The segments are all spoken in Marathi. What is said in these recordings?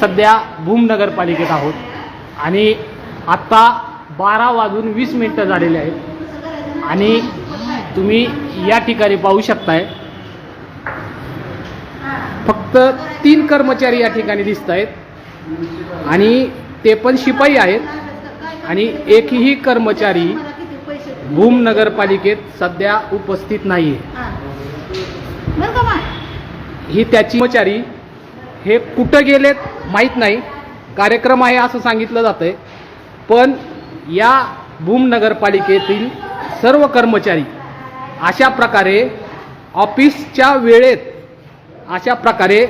सध्या भूम नगरपालिकेत आहोत. आणि आत्ता बारा वाजून वीस मिनटं झालेले आहेत. आणि तुम्ही या ठिकाणी पाहू शकताय. फक्त तीन कर्मचारी या ठिकाणी दिसत आहेत. आणि ते पण शिपाई आहेत. आणि एकही कर्मचारी भूम नगरपालिकेत सध्या उपस्थित नाही आहे ही त्याची कर्मचारी हे कुठं गेलेत माहीत नाही. कार्यक्रम आहे असं सांगितलं जातंय. पण या भूम नगरपालिकेतील सर्व कर्मचारी अशा प्रकारे ऑफिसच्या वेळेत अशा प्रकारे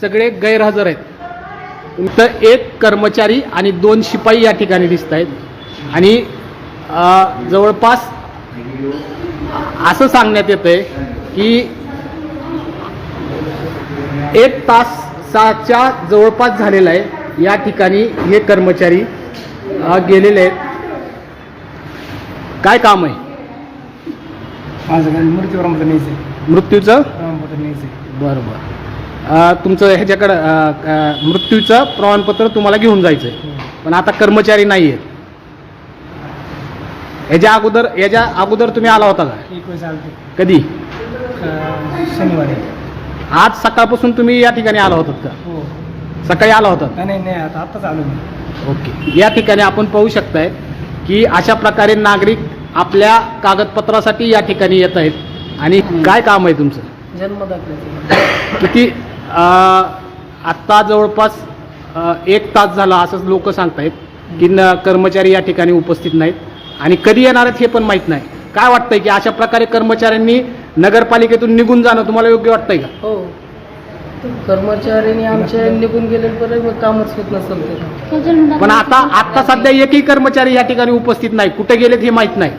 सगळे गैरहजर आहेत. तर एक कर्मचारी आणि दोन शिपाई या ठिकाणी दिसत आहेत. आणि जवळपास असं सांगण्यात येतं आहे की एक तास सहाच्या जवळपास झालेला आहे. या ठिकाणी हे कर्मचारी गेलेले आहेत. काय काम आहे? माझं काय मृत्यू प्रमाणपत्र न्यायचं मृत्यूचं? प्रमाणपत्र न्यायचं बरं बरं अ, तुमचं ह्याच्याकडं अ, अ, मृत्यूचं प्रमाणपत्र तुम्हाला घेऊन जायचं आहे. पण आता कर्मचारी नाही आहेत. ह्याच्या अगोदर याच्या अगोदर तुम्ही आला होता का? आलते कधी? अं, शनिवारी. आज सकाळपासून तुम्ही या ठिकाणी आला होतात का? हो. सकाळी आला होता नाही नाही नाही आता आत्ताच आलो मी ओके. या ठिकाणी आपण पाहू शकताय की अशा प्रकारे नागरिक आपल्या कागदपत्रासाठी या ठिकाणी येत आहेत. आणि काय काम आहे तुमचं? जन्म दाखल्याचं किती आत्ता जवळपास अ, एक तास झाला असं लोक सांगतायत की न कर्मचारी या ठिकाणी उपस्थित नाहीत. आणि कधी येणार आहेत हे पण माहीत नाही. काय वाटतंय की अशा प्रकारे कर्मचाऱ्यांनी नगरपालिकेतून निघून जाणं तुम्हाला योग्य वाटतंय का? हो. कर्मचाऱ्यांनी आमच्या निघून गेले मग कामच होत नसेल पण आता आता सध्या एकही कर्मचारी या ठिकाणी उपस्थित नाही. कुठे गेलेत हे माहीत नाही.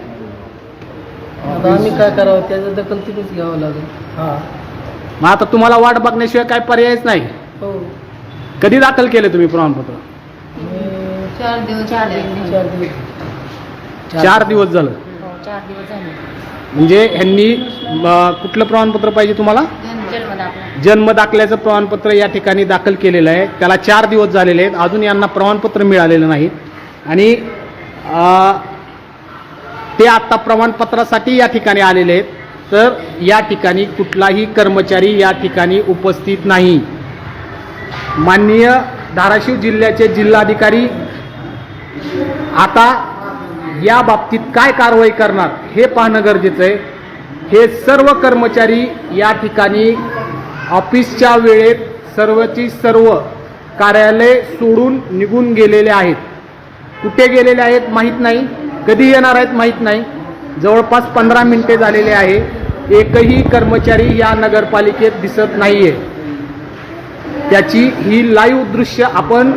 आता आम्ही काय करावं? त्याचं दखल तुम्हीच घ्यावं लागेल. हां. मग आता तुम्हाला वाट बघण्याशिवाय काय पर्यायच नाही. हो. कधी दाखल केले तुम्ही प्रमाणपत्र? चार दिवस चार दिवस. चार दिवस झालं. हो चार दिवस झाले. म्हणजे ह्यांनी कुठलं प्रमाणपत्र पाहिजे तुम्हाला? जन्म दाखल्याचं प्रमाणपत्र या ठिकाणी दाखल केलेलं आहे. त्याला चार दिवस झालेले आहेत. अजून यांना प्रमाणपत्र मिळालेलं नाही. आणि ते आत्ता प्रमाणपत्रासाठी या ठिकाणी आलेले आहेत. तर या ठिकाणी कुठलाही कर्मचारी या ठिकाणी उपस्थित नाही. माननीय धाराशिव जिल्ह्याचे जिल्हाधिकारी आता या बाबतीत काय कारवाई करणार हे पाहणं गरजेचं आहे. हे सर्व कर्मचारी या ठिकाणी ऑफिसच्या वेळेत सर्वची सर्व कार्यालय सोडून निघून गेलेले आहेत. कुठे गेलेले आहेत माहीत नाही. कधी येणार आहेत माहीत नाही. जवळपास पंधरा मिनिटे झालेले आहे. एकही कर्मचारी या नगरपालिकेत दिसत नाहीये. त्याची ही लाईव्ह दृश्य आपण